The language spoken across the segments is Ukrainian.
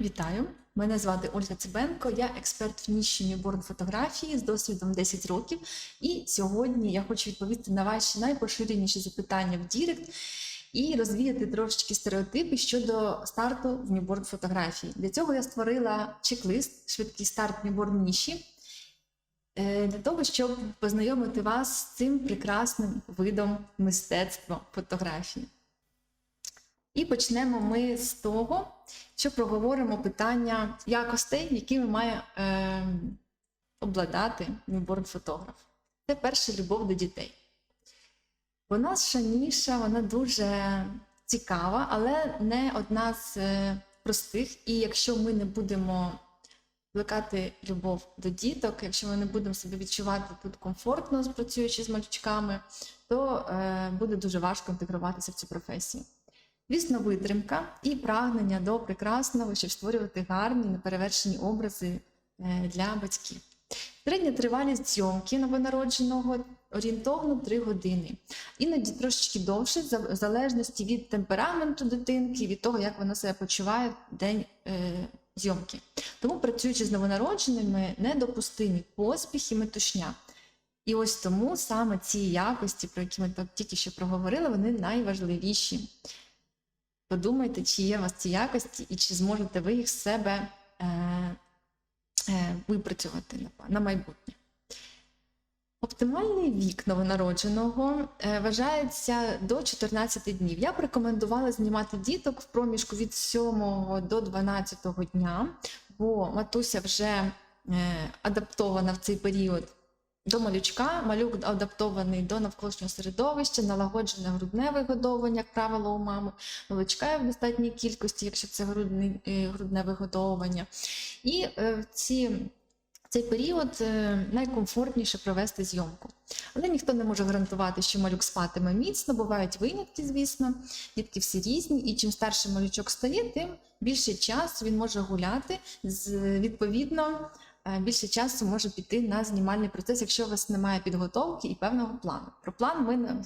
Вітаю! Мене звати Ольга Цибенко, я експерт в ніші ньюборн фотографії з досвідом 10 років. І сьогодні я хочу відповісти на ваші найпоширеніші запитання в Дірект і розвіяти трошечки стереотипи щодо старту в ньюборн фотографії. Для цього я створила чек-лист Швидкий старт ньюборн ніші е, для того, щоб познайомити вас з цим прекрасним видом мистецтва фотографії. І почнемо ми з того, що проговоримо питання якостей, якими має е, обладати ньюборн фотограф. Це перша любов до дітей. Вона шаніша, вона дуже цікава, але не одна з е, простих. І якщо ми не будемо плекати любов до діток, якщо ми не будемо себе відчувати тут комфортно, працюючи з малючками, то е, буде дуже важко інтегруватися в цю професію. Звісно, витримка і прагнення до прекрасного, щоб створювати гарні, неперевершені образи е, для батьків. Середня тривалість зйомки новонародженого орієнтовно 3 години. Іноді трошечки довше, в залежності від темпераменту дитинки, від того, як вона себе почуває в день е, зйомки. Тому, працюючи з новонародженими, недопустимі поспіх і метушня. І ось тому саме ці якості, про які ми тільки що проговорили, вони найважливіші. Подумайте, чи є у вас ці якості, і чи зможете ви їх з себе е, е, випрацювати на, на майбутнє. Оптимальний вік новонародженого е, вважається до 14 днів. Я б рекомендувала знімати діток в проміжку від 7 до 12 дня, бо матуся вже е, адаптована в цей період до малючка, малюк адаптований до навколишнього середовища, налагоджене грудне вигодовування, як правило, у мами, молочка є в достатній кількості, якщо це грудне, грудне вигодовування. І в ці цей період найкомфортніше провести зйомку. Але ніхто не може гарантувати, що малюк спатиме міцно, бувають винятки, звісно, дітки всі різні, і чим старше малючок стає, тим більше часу він може гуляти відповідно. Більше часу може піти на знімальний процес, якщо у вас немає підготовки і певного плану. Про план ми на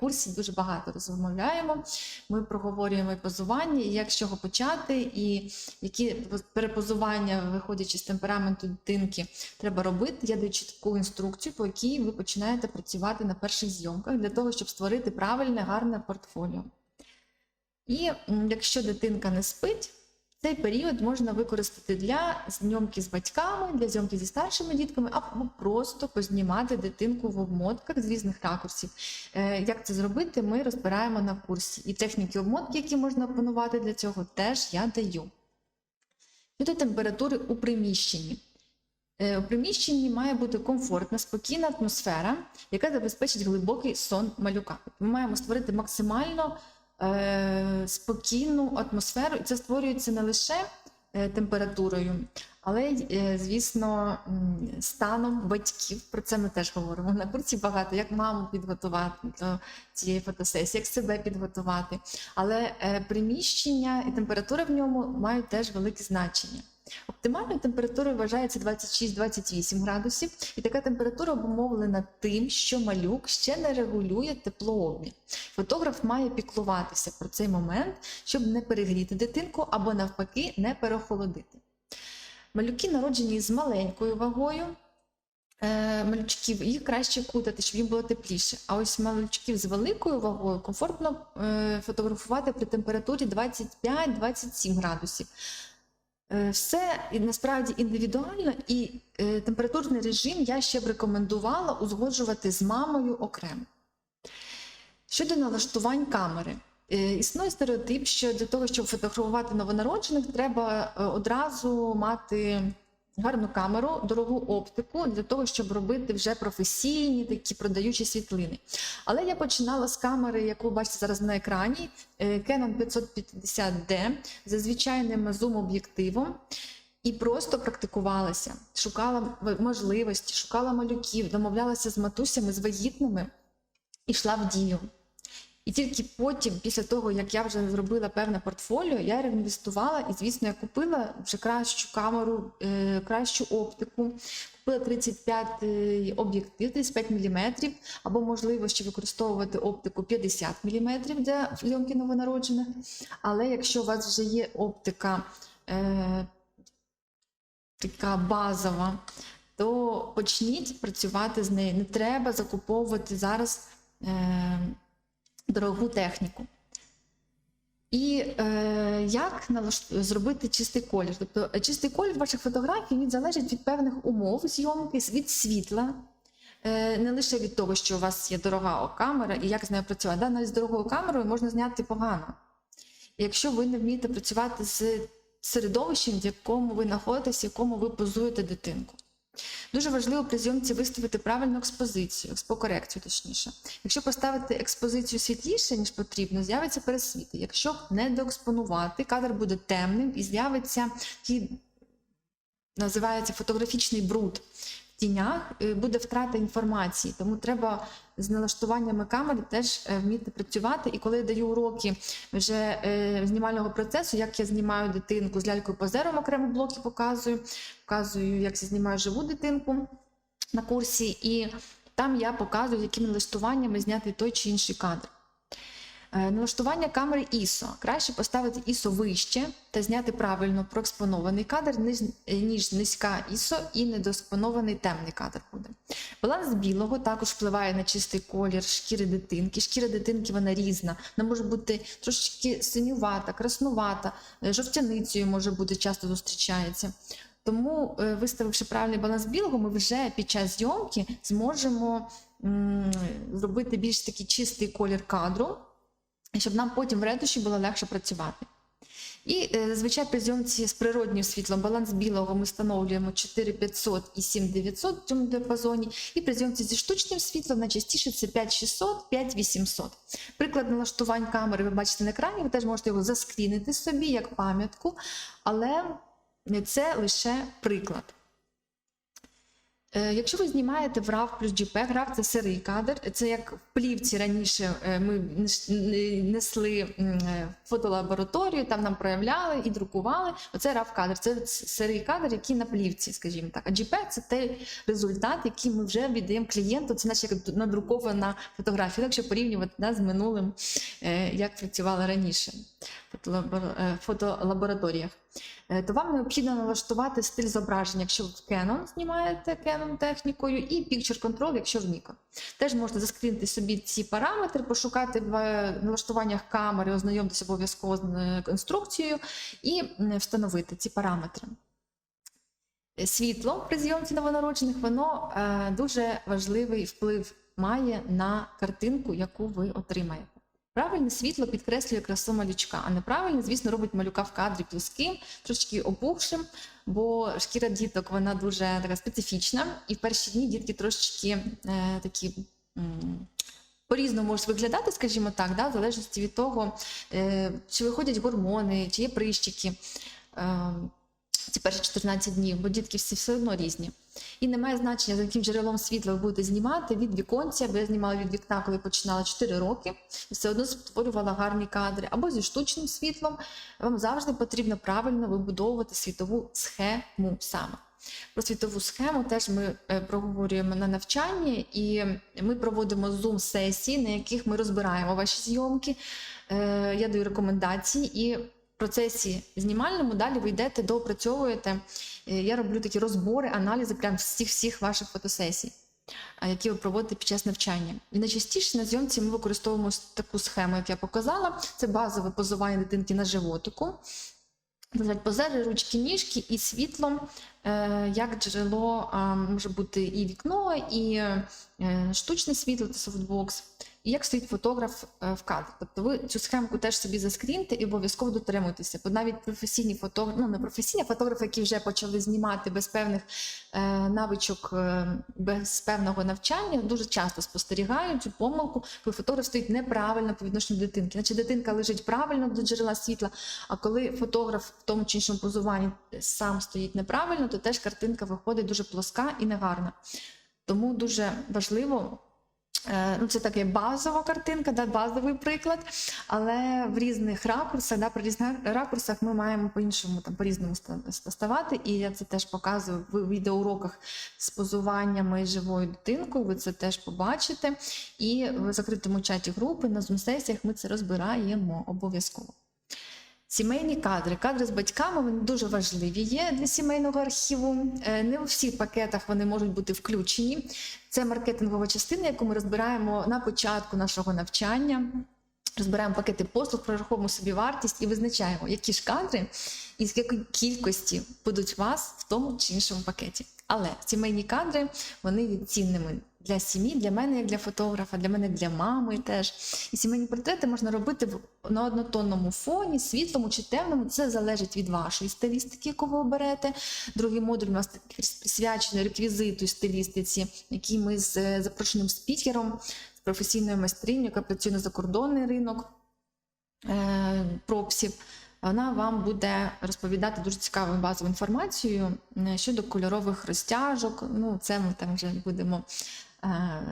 курсі дуже багато розмовляємо. Ми проговорюємо і позування, і як з чого почати, і які перепозування, виходячи з темпераменту дитинки, треба робити. Я даю чітку інструкцію, по якій ви починаєте працювати на перших зйомках для того, щоб створити правильне, гарне портфоліо. І якщо дитинка не спить, цей період можна використати для зйомки з батьками, для зйомки зі старшими дітками, або просто познімати дитинку в обмотках з різних ракурсів. Як це зробити, ми розбираємо на курсі. І техніки обмотки, які можна опанувати для цього, теж я даю. Щодо температури у приміщенні. У приміщенні має бути комфортна, спокійна атмосфера, яка забезпечить глибокий сон малюка. Ми маємо створити максимально спокійну атмосферу, і це створюється не лише температурою, але й, звісно, станом батьків. Про це ми теж говоримо. На курсі багато, як маму підготувати до цієї фотосесії, як себе підготувати. Але приміщення і температура в ньому мають теж велике значення. Оптимальною температурою вважається 26-28 градусів, і така температура обумовлена тим, що малюк ще не регулює теплообмін. Фотограф має піклуватися про цей момент, щоб не перегріти дитинку або, навпаки, не переохолодити. Малюки, народжені з маленькою вагою, малючків, їх краще кутати, щоб їм було тепліше. А ось малючків з великою вагою комфортно фотографувати при температурі 25-27 градусів. Все насправді індивідуально, і температурний режим я ще б рекомендувала узгоджувати з мамою окремо. Щодо налаштувань камери, існує стереотип, що для того, щоб фотографувати новонароджених, треба одразу мати гарну камеру, дорогу оптику для того, щоб робити вже професійні такі продаючі світлини. Але я починала з камери, яку бачите зараз на екрані, Canon 550D за звичайним зум-об'єктивом. І просто практикувалася, шукала можливості, шукала малюків, домовлялася з матусями, з вагітними і йшла в дію. І тільки потім, після того, як я вже зробила певне портфоліо, я реінвестувала і, звісно, я купила вже кращу камеру, кращу оптику, купила 35 об'єктив, 35 мм, або можливо ще використовувати оптику 50 мм для зйомки новонароджених. Але якщо у вас вже є оптика е, така базова, то почніть працювати з нею. Не треба закуповувати зараз е, дорогу техніку. І е, як зробити чистий колір? Тобто е, чистий колір ваших фотографій він залежить від певних умов зйомки, від світла, е, не лише від того, що у вас є дорога камера і як з нею працювати. Да, навіть з дорогою камерою можна зняти погано. Якщо ви не вмієте працювати з середовищем, в якому ви знаходитесь, в якому ви позуєте дитинку. Дуже важливо при зйомці виставити правильну експозицію, експокорекцію точніше. Якщо поставити експозицію світліше, ніж потрібно, з'явиться пересвіти. Якщо не доекспонувати, кадр буде темним і з'явиться такий, називається фотографічний бруд тінях, е, буде втрата інформації. Тому треба з налаштуваннями камери теж е, вміти працювати. І коли я даю уроки вже е, знімального процесу, як я знімаю дитинку з лялькою позером, окремо блоки показую, показую, як я знімаю живу дитинку на курсі, і там я показую, якими налаштуваннями зняти той чи інший кадр. Е, Налаштування камери ISO. Краще поставити ISO вище та зняти правильно проекспонований кадр, ніж, низька ISO і недоекспонований темний кадр буде. Баланс білого також впливає на чистий колір шкіри дитинки. Шкіра дитинки вона різна. Вона може бути трошечки синювата, краснувата, е, жовтяницею може бути, часто зустрічається. Тому, е, виставивши правильний баланс білого, ми вже під час зйомки зможемо зробити більш такий чистий колір кадру, щоб нам потім в ретуші було легше працювати. І е, зазвичай при зйомці з природнім світлом баланс білого ми встановлюємо 4500 і 7900 в цьому діапазоні. І при зйомці зі штучним світлом найчастіше це 5600, 5800. Приклад налаштувань камери ви бачите на екрані, ви теж можете його заскрінити собі як пам'ятку, але це лише приклад. Е, Якщо ви знімаєте в RAW плюс JPEG, RAW – це сирий кадр. Це як в плівці раніше е, ми несли е, в фотолабораторію, там нам проявляли і друкували. Оце RAW кадр. Це сирий кадр, який на плівці, скажімо так. А JPEG – це той результат, який ми вже віддаємо клієнту. Це наче як надрукована фотографія. Якщо порівнювати да, з минулим, як працювали раніше в фотолабор- фотолабораторіях. Е, то вам необхідно налаштувати стиль зображення, якщо ви в Canon знімаєте Canon технікою, і Picture Control, якщо в Nikon. Теж можете заскрінити собі ці параметри, пошукати в е, налаштуваннях камери, ознайомитися обов'язково з е, інструкцією і встановити ці параметри. Е, Світло при зйомці новонароджених, воно е, дуже важливий вплив має на картинку, яку ви отримаєте. Правильне світло підкреслює красу малючка, а неправильне, звісно, робить малюка в кадрі плоским, трошки опухшим, бо шкіра діток вона дуже така специфічна, і в перші дні дітки трошечки е, такі. По-різному можуть виглядати, скажімо так, да, в залежності від того, е, чи виходять гормони, чи є прищики е, ці перші 14 днів, бо дітки всі все одно різні. І немає значення, за яким джерелом світла ви будете знімати від віконця, бо я знімала від вікна, коли починала 4 роки, і все одно створювала гарні кадри. Або зі штучним світлом. Вам завжди потрібно правильно вибудовувати світову схему саме. Про світову схему теж ми е, проговорюємо на навчанні, і ми проводимо зум-сесії, на яких ми розбираємо ваші зйомки. Е, Я даю рекомендації і. Процесі знімальному далі ви йдете, доопрацьовуєте. Е, Я роблю такі розбори, аналізи прям всіх всіх ваших фотосесій, які ви проводите під час навчання. І найчастіше на зйомці ми використовуємо таку схему, як я показала. Це базове позування дитинки на животику. Лежать позери, ручки, ніжки і світлом, е, як джерело може бути і вікно, і е, штучне світло, це софтбокс, і як стоїть фотограф е, в кадрі. Тобто ви цю схемку теж собі заскріньте і обов'язково дотримуйтеся. Бо навіть професійні фотографи, ну не професійні фотографи, які вже почали знімати без певних е, навичок, е, без певного навчання, дуже часто спостерігають цю помилку, коли фотограф стоїть неправильно по відношенню до дитинки. Значить, дитинка лежить правильно до джерела світла, а коли фотограф в тому чи іншому позуванні сам стоїть неправильно, то теж картинка виходить дуже плоска і негарна. Тому дуже важливо. Е, Ну, це така базова картинка, да, базовий приклад, але в різних ракурсах, да, при різних ракурсах ми маємо по-іншому там по-різному ста- ста- ставати. І я це теж показую в відеоуроках з позуваннями живою дитинкою. Ви це теж побачите. І в закритому чаті групи на зум-сесіях ми це розбираємо обов'язково. Сімейні кадри, кадри з батьками вони дуже важливі є для сімейного архіву. Е, Не у всіх пакетах вони можуть бути включені. Це маркетингова частина, яку ми розбираємо на початку нашого навчання. Розбираємо пакети послуг, прораховуємо собі вартість і визначаємо, які ж кадри і з якої кількості будуть вас в тому чи іншому пакеті. Але сімейні кадри вони цінними для сім'ї, для мене як для фотографа, для мене для мами теж. І сімейні портрети можна робити в на однотонному фоні, світлому чи темному. Це залежить від вашої стилістики, яку ви оберете. Другий модуль у нас присвячений реквізиту стилістиці, який ми з е, запрошеним спікером, з професійною майстриню, яка працює на закордонний ринок е, пропсів. Вона вам буде розповідати дуже цікаву базову інформацію е, щодо кольорових розтяжок. Ну, це ми там вже будемо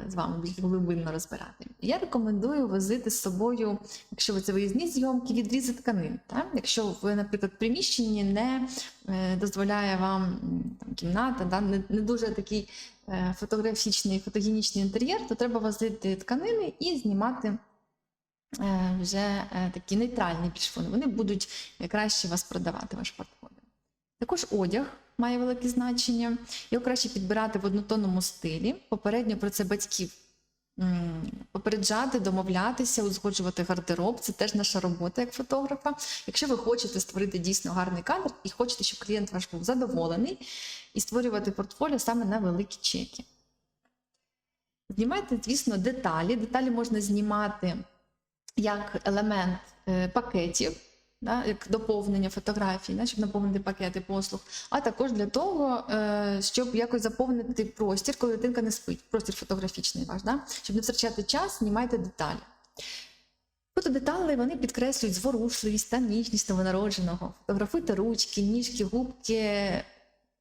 з вами більш глибинно розбирати. Я рекомендую возити з собою, якщо ви це виїзні зйомки, відрізи тканин. Так? Якщо ви, наприклад, в приміщенні не е, дозволяє вам там, кімната, да? не, не дуже такий е, фотографічний, фотогенічний інтер'єр, то треба возити тканини і знімати е, вже е, такі нейтральні більш фони. Вони будуть е, краще вас продавати, ваш портфоліо. Також одяг має велике значення. Його краще підбирати в однотонному стилі. Попередньо про це батьків попереджати, домовлятися, узгоджувати гардероб. Це теж наша робота як фотографа. Якщо ви хочете створити дійсно гарний кадр і хочете, щоб клієнт ваш був задоволений, і створювати портфоліо саме на великі чеки. Знімайте, звісно, деталі. Деталі можна знімати як елемент е, пакетів, да, як доповнення фотографій, да, щоб наповнити пакети послуг, а також для того, е, щоб якось заповнити простір, коли дитинка не спить, простір фотографічний ваш, да? щоб не втрачати час, знімайте деталі. Фотодеталі вони підкреслюють зворушливість та ніжність новонародженого. Фотографуйте ручки, ніжки, губки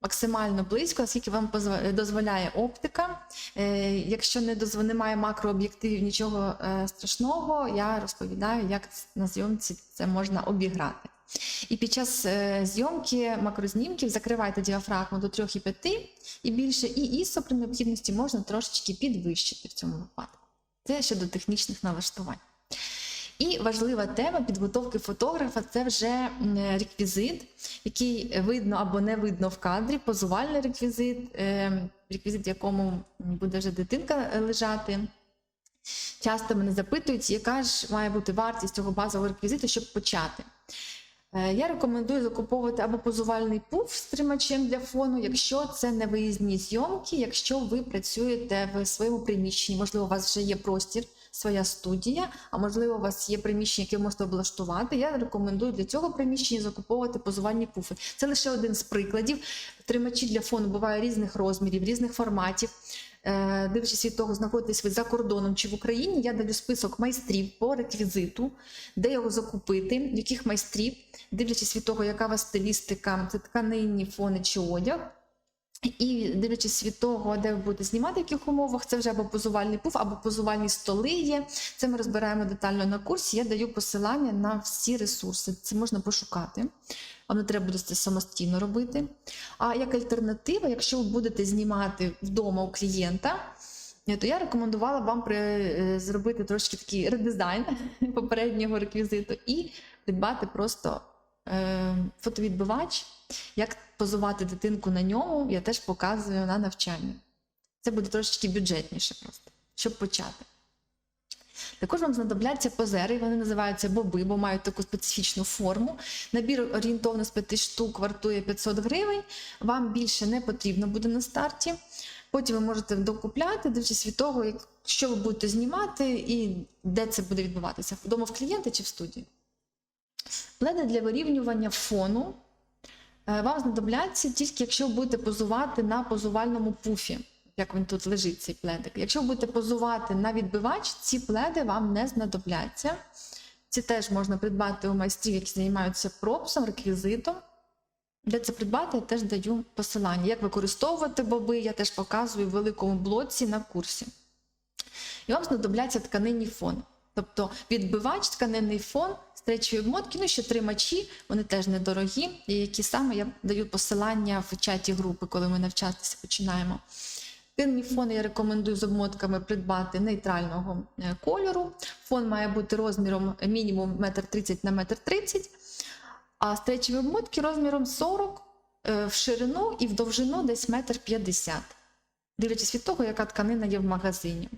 максимально близько, наскільки вам дозволяє оптика. Е, Якщо не дозв... немає макрооб'єктивів, нічого е, страшного, я розповідаю, як на зйомці це можна обіграти. І під час е, зйомки макрознімків закривайте діафрагму до 3,5 і більше, і ISO при необхідності можна трошечки підвищити в цьому випадку. Це щодо технічних налаштувань. І важлива тема підготовки фотографа це вже реквізит, який видно або не видно в кадрі, позувальний реквізит, е, реквізит, в якому буде вже дитинка е, лежати. Часто мене запитують, яка ж має бути вартість цього базового реквізиту, щоб почати. Е, Я рекомендую закуповувати або позувальний пуф з тримачем для фону, якщо це не виїзні зйомки, якщо ви працюєте в своєму приміщенні, можливо, у вас вже є простір, своя студія, а можливо, у вас є приміщення, яке ви можете облаштувати. Я рекомендую для цього приміщення закуповувати позувальні пуфи. Це лише один з прикладів. Тримачі для фону бувають різних розмірів, різних форматів. Е, Дивлячись від того, знаходитесь ви за кордоном чи в Україні, я даю список майстрів по реквізиту, де його закупити, яких майстрів, дивлячись від того, яка у вас стилістика, це тканинні фони чи одяг. І дивлячись від того, де ви будете знімати, в яких умовах, це вже або позувальний пуф, або позувальні столи є. Це ми розбираємо детально на курсі. Я даю посилання на всі ресурси. Це можна пошукати. Не треба буде це самостійно робити. А як альтернатива, якщо ви будете знімати вдома у клієнта, е, то я рекомендувала вам при, е, зробити трошки такий редизайн попереднього реквізиту і придбати просто фотовідбивач. Як позувати дитинку на ньому, я теж показую на навчанні. Це буде трошечки бюджетніше просто, щоб почати. Також вам знадобляться позери, вони називаються боби, бо мають таку специфічну форму. Набір орієнтовно з 5 штук вартує 500 гривень. Вам більше не потрібно буде на старті. Потім ви можете докупляти, дивлячись від того, що ви будете знімати і де це буде відбуватися вдома в клієнта чи в студії. Пледи для вирівнювання фону е, вам знадобляться тільки якщо будете позувати на позувальному пуфі, як він тут лежить, цей пледик. Якщо будете позувати на відбивач, ці пледи вам не знадобляться. Ці теж можна придбати у майстрів, які займаються пропсом, реквізитом. Де це придбати, я теж даю посилання. Як використовувати боби, я теж показую в великому блоці на курсі. І вам знадобляться тканинні фони. Тобто відбивач, тканинний фон, стречові обмотки, ну ще тримачі, вони теж недорогі, які саме я даю посилання в чаті групи, коли ми навчатися починаємо. Тканинні фони я рекомендую з обмотками придбати нейтрального е, кольору. Фон має бути розміром мінімум 1,30 на 1,30 м. а стречові обмотки розміром 40 е, в ширину і в довжину десь метр п'ятдесят, дивлячись від того, яка тканина є в магазині.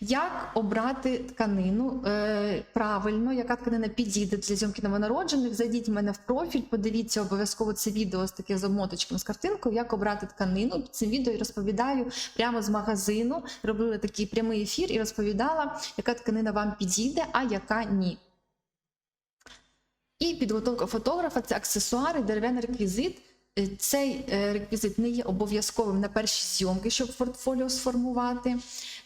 Як обрати тканину е, правильно, яка тканина підійде для зйомки новонароджених? Зайдіть в мене в профіль, подивіться обов'язково це відео з таке з обмоточком з картинкою, як обрати тканину. Цим відео я розповідаю прямо з магазину. Робила такий прямий ефір і розповідала, яка тканина вам підійде, а яка ні. І підготовка фотографа це аксесуари, дерев'яний реквізит. Е, Цей е, реквізит не є обов'язковим на перші зйомки, щоб портфоліо сформувати.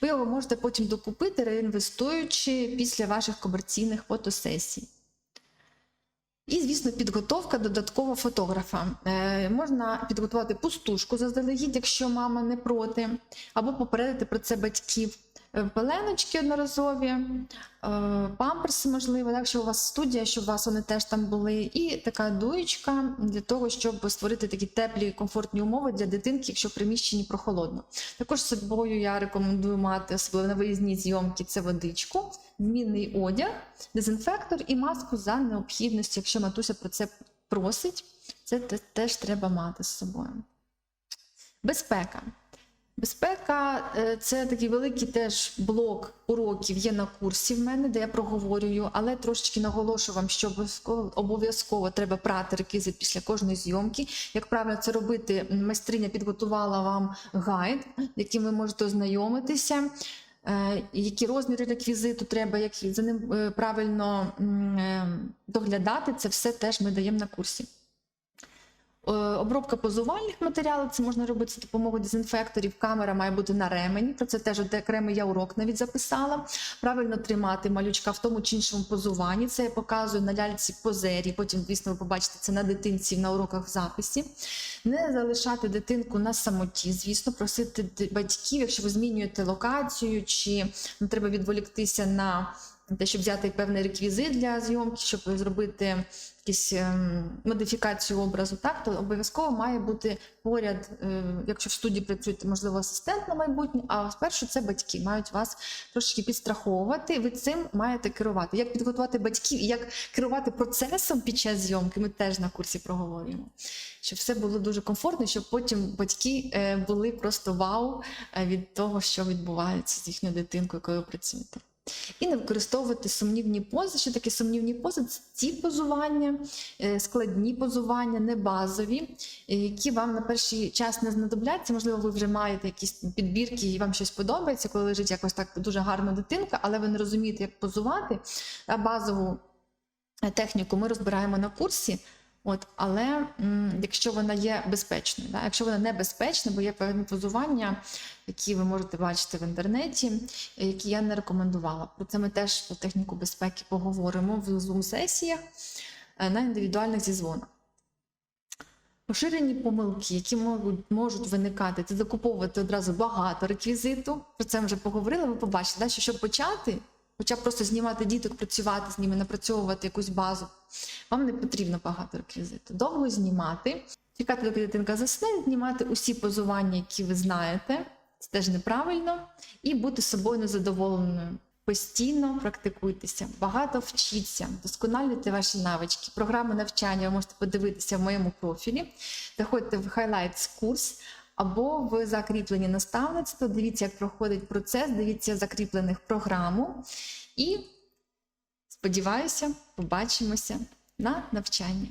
Ви його можете потім докупити, реінвестуючи після ваших комерційних фотосесій. І, звісно, підготовка додаткова фотографа. Е, можна підготувати пустушку заздалегідь, якщо мама не проти, або попередити про це батьків. Пеленочки одноразові, е, памперси, можливо, якщо у вас студія, щоб у вас вони теж там були, і така дуєчка для того, щоб створити такі теплі, комфортні умови для дитинки, якщо в приміщенні прохолодно. Також з собою я рекомендую мати, особливо на виїзній зйомки, це водичку, змінний одяг, дезінфектор і маску за необхідності, якщо матуся про це просить, це теж треба мати з собою. Безпека. Безпека е, це такий великий теж блок уроків є на курсі в мене, де я проговорюю, але трошечки наголошую вам, що обов'язково обов'язково треба прати реквізит після кожної зйомки. Як правильно це робити, майстриня підготувала вам гайд, яким ви можете ознайомитися. е, Які розміри реквізиту треба, як за ним е, правильно доглядати, це все теж ми даємо на курсі. Е, Обробка позувальних матеріалів це можна робити за допомогою дезінфекторів. Камера має бути на ремені. Про це теж окремий я урок навіть записала. Правильно тримати малючка в тому чи іншому позуванні. Це я показую на ляльці позері. Потім, звісно, ви побачите це на дитинці на уроках записі. Не залишати дитинку на самоті. Звісно, просити батьків, якщо ви змінюєте локацію, чи ну, треба відволіктися на те, щоб взяти певний реквізит для зйомки, щоб зробити якусь ем, модифікацію образу, так то обов'язково має бути поряд, е, якщо в студії працюєте, можливо, асистент на майбутнє, а спершу це батьки мають вас трошки підстраховувати. Ви цим маєте керувати. Як підготувати батьків і як керувати процесом під час зйомки, ми теж на курсі проговорюємо. Щоб все було дуже комфортно, щоб потім батьки е, були просто вау е, від того, що відбувається з їхньою дитинкою, якою ви працюєте. І не використовувати сумнівні пози. Що таке сумнівні пози? Це ті позування, е, складні позування, не базові, е, які вам на перший час не знадобляться. Можливо, ви вже маєте якісь підбірки і вам щось подобається, коли лежить якось так дуже гарна дитинка, але ви не розумієте, як позувати. А базову е, техніку ми розбираємо на курсі. От, але м, якщо вона є безпечною, да? якщо вона небезпечна, бо є певні позування, які ви можете бачити в інтернеті, е, які я не рекомендувала. Про це ми теж про техніку безпеки поговоримо в Zoom-сесіях е, на індивідуальних зізвонах. Поширені помилки, які можуть, можуть виникати, це закуповувати одразу багато реквізиту. Про це ми вже поговорили. Ви побачите, да, що щоб почати, хоча б просто знімати діток, працювати з ними, напрацьовувати якусь базу, вам не потрібно багато реквізиту. Довго знімати, чекати, доки дитинка засне, знімати усі позування, які ви знаєте. Це теж неправильно, і бути собою незадоволеною. Постійно практикуйтеся, багато вчіться, вдосконалюйте ваші навички. Програми навчання ви можете подивитися в моєму профілі. Заходьте в Highlights курс або в закріплені наставництво. Дивіться, як проходить процес, дивіться закріплених програму. І сподіваюся, побачимося на навчанні.